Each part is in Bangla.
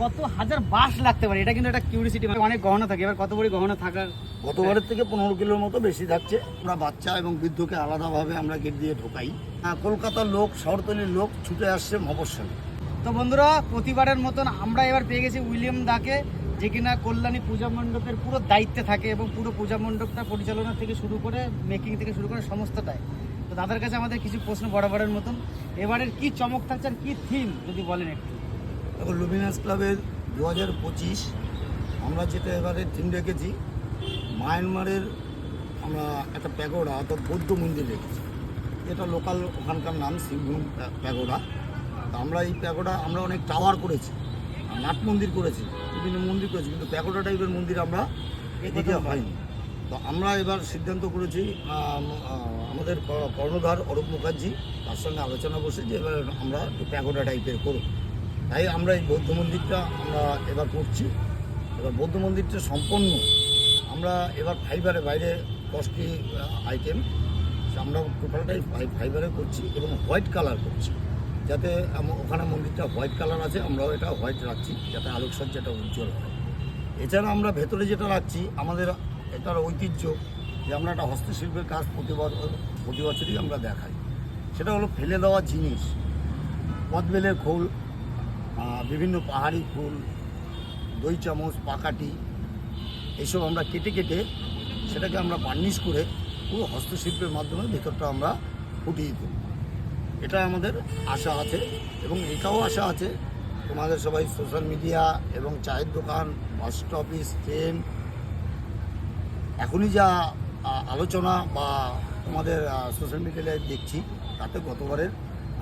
কত হাজার বাস লাগতে পারে? এটা কিন্তু একটা কিউরিসিটি অনেক গহনা থাকে। এবার কত বড় গহনা থাকার? গতবারের থেকে পনেরো কিলোর মতো বেশি থাকছে। আমরা বাচ্চা এবং বৃদ্ধকে আলাদাভাবে আমরা গেট দিয়ে ঢোকাই। কলকাতার লোক শহরতলির লোক ছুটে আসছে মফস্বলে। তো বন্ধুরা প্রতিবারের মতন আমরা এবার পেয়ে গেছি উইলিয়াম দাকে যে কিনা কল্যাণী পূজা মণ্ডপের পুরো দায়িত্বে থাকে এবং পুরো পূজা মণ্ডপটা পরিচালনা থেকে শুরু করে মেকিং থেকে শুরু করে সমস্তটাই। তো দাদার কাছে আমাদের কিছু প্রশ্ন বরাবরের মতন। এবারের কি চমক থাকছে আর কি থিম যদি বলেন একটু? এখন লুমিনাস ক্লাবের দু হাজার পঁচিশ আমরা যেটা এবারে থিম রেখেছি মায়ানমারের আমরা একটা প্যাগোডা অর্থাৎ বৌদ্ধ মন্দির রেখেছি। এটা লোকাল ওখানকার নাম সিংভূম প্যাগোডা। তো আমরা এই প্যাগোডা আমরা অনেক টাওয়ার করেছি নাট মন্দির করেছি বিভিন্ন মন্দির করেছি কিন্তু প্যাগোডা টাইপের মন্দির আমরা এদিকে হয়নি। তো আমরা এবার সিদ্ধান্ত করেছি আমাদের কর্ণধার অরূপ মুখার্জি তার সঙ্গে আলোচনা বসে যে এবার আমরা একটু প্যাগোডা টাইপের করব। তাই আমরা এই বৌদ্ধ মন্দিরটা আমরা এবার করছি। এবার বৌদ্ধ মন্দিরটা সম্পন্ন। আমরা এবার ফাইবারে বাইরে কস্টলি আইটেম আমরা টোটালটাই ফাইবারে করছি এবং হোয়াইট কালার করছি। যাতে ওখানে মন্দিরটা হোয়াইট কালার আছে, আমরাও এটা হোয়াইট রাখছি, যাতে আলোকসজ্জাটা উজ্জ্বল হয়। এছাড়া আমরা ভেতরে যেটা রাখছি, আমাদের এটার ঐতিহ্য যে আমরা একটা হস্তশিল্পের কাজ প্রতি প্রতি বছরই আমরা দেখাই। সেটা হলো ফেলে দেওয়া জিনিস। পদবেলের খোল বিভিন্ন পাহাড়ি ফুল, দই চামচ, পাকাটি এইসব আমরা কেটে কেটে সেটাকে আমরা বার্নিশ করে পুরো হস্তশিল্পের মাধ্যমে ভেতরটা আমরা ফুটিয়ে তুলি। এটা আমাদের আশা আছে এবং এটাও আশা আছে। তোমাদের সবাই সোশ্যাল মিডিয়া এবং চায়ের দোকান বাস অফিস ট্রেন এখনই যা আলোচনা বা তোমাদের সোশ্যাল মিডিয়ায় দেখছি, তাতে গতবারের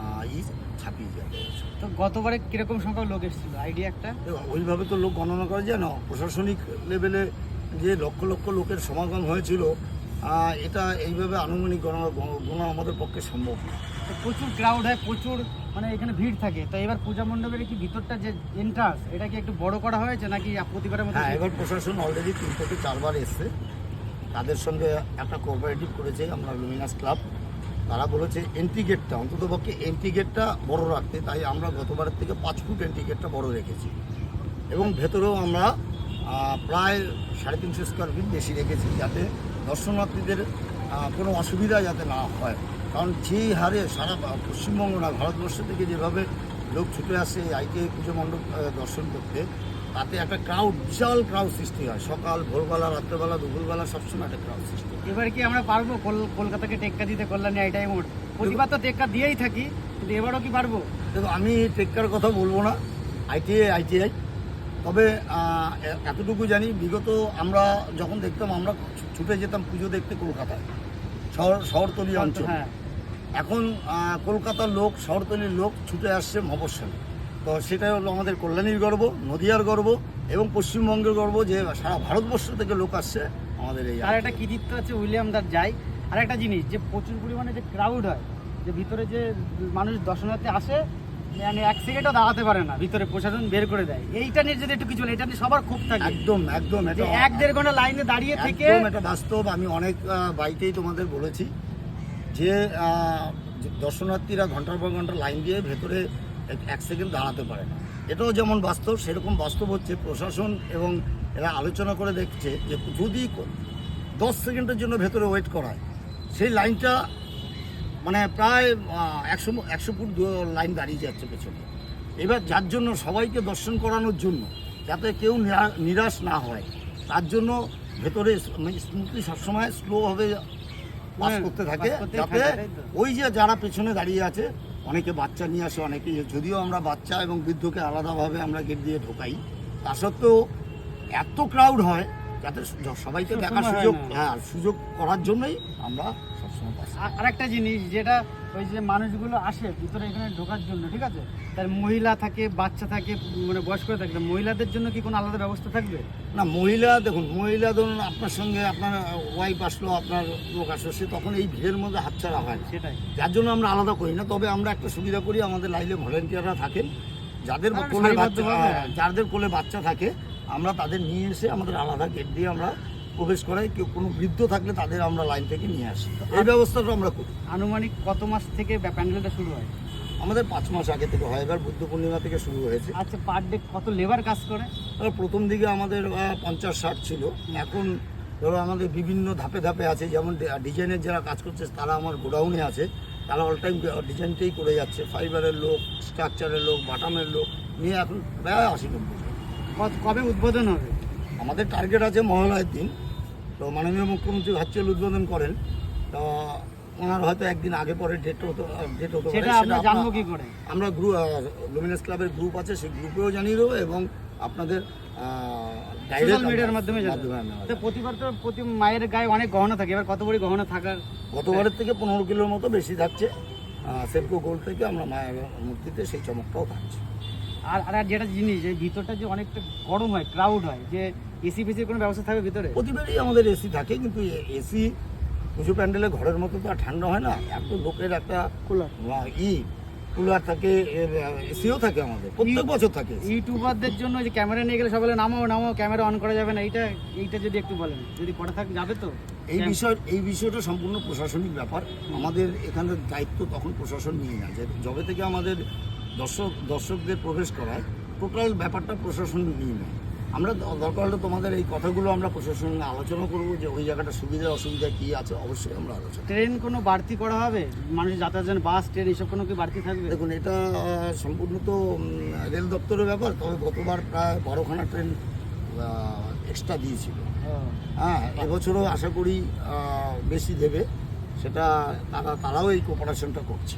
আ, ই ছাপিয়ে যাবে তো গতবারে কীরকম সংখ্যক লোক এসেছিল? আইডিয়া একটা? ওইভাবে তো লোক গণনা করা যায় না। প্রশাসনিক লেভেলে যে লক্ষ লক্ষ লোকের সমাগম হয়েছিল এটা এইভাবে আনুমানিক গণনা গণনা আমাদের পক্ষে সম্ভব না। প্রচুর ক্রাউড হয় প্রচুর মানে এখানে ভিড় থাকে। তো এবার পূজা মণ্ডপের কি ভিতরটা যে এন্ট্রান্স এটা কি একটু বড় করা হয়েছে নাকি প্রতিবারের মতো হ্যাঁ এবার প্রশাসন অলরেডি তিন থেকে চারবার এসছে। তাদের সঙ্গে একটা কোঅপারেটিভ করেছে আমরা লুমিনাস ক্লাব তারা বলেছে এন্ট্রি গেটটা অন্তত পক্ষে এন্ট্রি গেটটা বড় রাখতে, তাই আমরা গতবারের থেকে পাঁচ ফুট এন্ট্রি গেটটা বড় রেখেছি। এবং ভেতরেও আমরা প্রায় সাড়ে তিনশো স্কোয়ার ফিট বেশি রেখেছি, যাতে দর্শনার্থীদের কোনো অসুবিধা যাতে না হয়। কারণ যেই হারে সারা পশ্চিমবঙ্গ না, ভারতবর্ষ থেকে যেভাবে লোক ছুটে আসে আইকে পুজো মণ্ডপ দর্শন করতে তাতে একটা ক্রাউড বিশাল ক্রাউড সৃষ্টি হয়। সকাল ভোরবেলা রাত্রেবেলা দুপুরবেলা সবসময় একটা ক্রাউড সৃষ্টি হয়। এবার কি আমরা পারব? কল- কলকাতাকে টেক্কা দিতে কল্যাণী আইটাই মোড়। প্রতিবার তো টেক্কা দিয়েই থাকি কিন্তু এবারও কি পারব? দেখো আমি টেক্কার কথা বলব না। ITI ITI. তবে এতটুকু জানি বিগত আমরা যখন দেখতাম আমরা ছুটে যেতাম পুজো দেখতে কলকাতায়। শহর শহরতলি অঞ্চল। হ্যাঁ। এখন কলকাতার লোক শহরতলির লোক ছুটে আসছে মফস্বলে। তো সেটাই হলো আমাদের কল্যাণীর গর্ব নদিয়ার গর্ব এবং পশ্চিমবঙ্গের গর্ব যে সারা ভারতবর্ষ থেকে লোক আসছে আমাদের এই আর একটা কৃতিত্ব আছে উইলিয়াম দার যাই। আর একটা জিনিস যে প্রচুর পরিমাণে যে ক্রাউড হয় যে ভিতরে যে মানুষ দর্শনার্থী আসে মানে এক সেকেন্ডও দাঁড়াতে পারে না ভিতরে প্রশাসন বের করে দেয়। এইটা নিয়ে যদি একটু কিছু এটা নিয়ে সবার খুব থাকে। একদম একদম এটা এক দেড় ঘণ্টা লাইনে দাঁড়িয়ে থেকে এটা বাস্তব। আমি অনেক বাইকেই তোমাদের বলেছি যে যে দর্শনার্থীরা ঘণ্টার পর ঘণ্টা লাইন দিয়ে ভেতরে এক- সেকেন্ড দাঁড়াতে পারে না এটাও যেমন বাস্তব সেরকম বাস্তব হচ্ছে প্রশাসন এবং এরা আলোচনা করে দেখছে যে যদি দশ সেকেন্ডের জন্য ভেতরে ওয়েট করায় সেই লাইনটা মানে প্রায় একশো একশো ফুট লাইন দাঁড়িয়ে যাচ্ছে পেছনে এবার যার জন্য সবাইকে দর্শন করানোর জন্য যাতে কেউ নিরা- নিরাশ না হয় তার জন্য ভেতরে স্মুথলি সবসময় স্লোভাবে পাস করতে থাকে যাতে? ওই যে যারা পেছনে দাঁড়িয়ে আছে অনেকে বাচ্চা নিয়ে আসে অনেকে যদিও আমরা বাচ্চা এবং বৃদ্ধকে আলাদাভাবে আমরা গেট দিয়ে ঢোকাই তা সত্ত্বেও এত ক্রাউড হয় যাতে সবাইকে দেখার সুযোগ হ্যাঁ সুযোগ করার জন্যই আমরা সবসময় আর- একটা জিনিস যেটা ওই যে মানুষগুলো আসে ভিতরে এখানে ঢোকার জন্য ঠিক আছে? তার মহিলা থাকে বাচ্চা থাকে মানে বয়স্ক থাকে মহিলাদের জন্য কি কোনো আলাদা ব্যবস্থা থাকবে? না মহিলা দেখুন মহিলা ধরুন আপনার সঙ্গে আপনার ওয়াইফ আসলো আপনার লোক আসলো সে তখন এই ভিড়ের মধ্যে হাতছাড়া হয় সেটাই। যার জন্য আমরা আলাদা করি না তবে আমরা একটা সুবিধা করি আমাদের লাইনে ভলেন্টিয়াররা থাকেন। যাদের কোলে বাচ্চা। হ্যাঁ, যাদের কোলে বাচ্চা থাকে আমরা তাদের নিয়ে এসে আমাদের আলাদা গেট দিয়ে আমরা প্রবেশ করাই কেউ কোনো বৃদ্ধ থাকলে তাদের আমরা লাইন থেকে নিয়ে আসি। এই ব্যবস্থাটা আমরা করি। আনুমানিক কত মাস থেকে প্যান্ডেলটা শুরু হয়? আমাদের পাঁচ মাস আগে থেকে হয়। এবার বুদ্ধ পূর্ণিমা থেকে শুরু হয়েছে। আচ্ছা পার ডে কত লেবার কাজ করে? প্রথম দিকে আমাদের পঞ্চাশ ষাট ছিল। এখন ধরো আমাদের বিভিন্ন ধাপে ধাপে আছে। যেমন ডিজাইনের যারা কাজ করছে তারা আমার গোডাউনে আছে। তারা অল টাইম ডিজাইনটাই করে যাচ্ছে। ফাইবারের লোক স্ট্রাকচারের লোক বাটামের লোক নিয়ে এখন প্রায় আশি নব্বই কবে উদ্বোধন হবে? আমাদের টার্গেট আছে মহালয়ের দিন। তো মাননীয় মুখ্যমন্ত্রী ভার্চুয়াল উদ্বোধন করেন। তো ওনার হয়তো একদিন আগে পরে ডেট হতো ডেট হতো সেটা আমরা জানব কি করে? আমরা গ্রুপ লুমিনাস ক্লাবের গ্রুপ আছে সেই গ্রুপেও জানিয়ে দেবো এবং আপনাদের সোশ্যাল মিডিয়ার মাধ্যমে তো প্রতিবার তো প্রতি মায়ের গায়ে অনেক গহনা থাকে এবার কত বড় গহনা থাকার? গতবারের থেকে পনেরো কিলোর মতো বেশি থাকছে। সেফকো গোল্ড থেকে আমরা মায়ের মূর্তিতে সেই চমকটাও থাকছে। আর আর আর যেটা জিনিস যে ভিতরটা যে অনেকটা গরম হয় ক্রাউড হয় যে এসি ফেসির কোনো ব্যবস্থা থাকবে ভিতরে? প্রতিবারই আমাদের এসি থাকে কিন্তু এসি পুজো প্যান্ডেলে ঘরের মতো তো আর ঠান্ডা হয় না। এত লোকের একটা কুলার। ই কুলার থাকে এসিও থাকে আমাদের প্রত্যেক বছর থাকে ইউটিউবারদের জন্য যে ক্যামেরা নিয়ে গেলে সবাই বলে নামাও নামাও ক্যামেরা অন করা যাবে না। এইটা এইটা যদি একটু বলেন যদি করা থাকে যাবে তো? এই বিষয় এই বিষয়টা সম্পূর্ণ প্রশাসনিক ব্যাপার। আমাদের এখানে দায়িত্ব তখন প্রশাসন নিয়ে নেয় যে যবে থেকে আমাদের দর্শক দর্শকদের প্রবেশ করায় টোটাল ব্যাপারটা প্রশাসন নিয়ে নেয়। আমরা দরকার হলে তোমাদের এই কথাগুলো আমরা প্রশাসনের সঙ্গে আলোচনা করব যে ওই জায়গাটা সুবিধা অসুবিধা কী আছে অবশ্যই আমরা আলোচনা ট্রেন কোনো বাড়তি করা হবে? মানুষ যাতায়াত বাস ট্রেন এইসব কোনো কি বাড়তি থাকবে? দেখুন এটা সম্পূর্ণ তো রেল দপ্তরের ব্যাপার তবে গতবার প্রায় বারোখানা ট্রেন এক্সট্রা দিয়েছিল। হ্যাঁ এবছরও আশা করি বেশি দেবে সেটা তারা তারাও এই কোপারেশনটা করছে।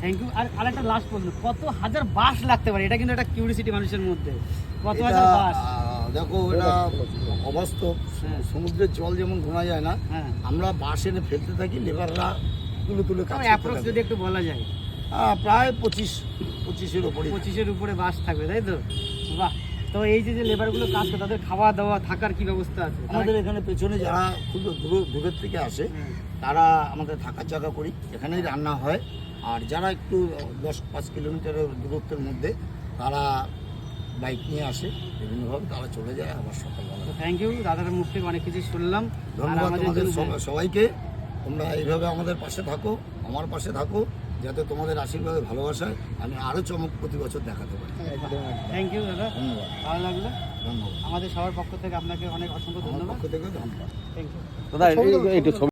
থ্যাংক ইউ আর আরেকটা লাস্ট প্রশ্ন কত হাজার বাস লাগতে পারে? এটা কিন্তু একটা কিউরিসিটি মানুষের মধ্যে। কত হাজার বাস দেখো এটা অবাস্তব। হ্যাঁ। সমুদ্রের জল যেমন ঘোনা যায় না হ্যাঁ। আমরা বাস এনে ফেলতে থাকি লেবাররা তুলে তুলে কাজ অ্যাপ্রক্স যদি একটু বলা যায়। প্রায় পঁচিশ পঁচিশের ওপরে পঁচিশের উপরে বাস থাকবে তাই তো? বাহ। তো এই যে যে লেবারগুলো কাজ করে তাদের খাওয়া দাওয়া থাকার কি ব্যবস্থা আছে? আমাদের এখানে পেছনে যারা খুব দূর দূরের থেকে আসে হ্যাঁ। তারা আমাদের থাকার জায়গা করি। এখানেই রান্না হয়। আর যারা একটু দশ পাঁচ কিলোমিটারের দূরত্বের মধ্যে তারা বাইক নিয়ে আসে বিভিন্নভাবে তারা চলে যায় আবার সকালবেলা থ্যাংক ইউ দাদার মুখ থেকে অনেক কিছু শুনলাম। ধন্যবাদ আমাদের সবাইকে। তোমরা এইভাবে আমাদের পাশে থাকো আমার পাশে থাকো যাতে তোমাদের আশীর্বাদে ভালোবাসায় আমি আরও চমক প্রতি বছর দেখাতে পারি। থ্যাংক ইউ দাদা। ধন্যবাদ। ভালো লাগল। ধন্যবাদ। আমাদের সবার পক্ষ থেকে আপনাকে অনেক অসংখ্য ধন্যবাদ। পক্ষ থেকে ধন্যবাদ। থ্যাংক ইউ দাদা এই- এই- ছবি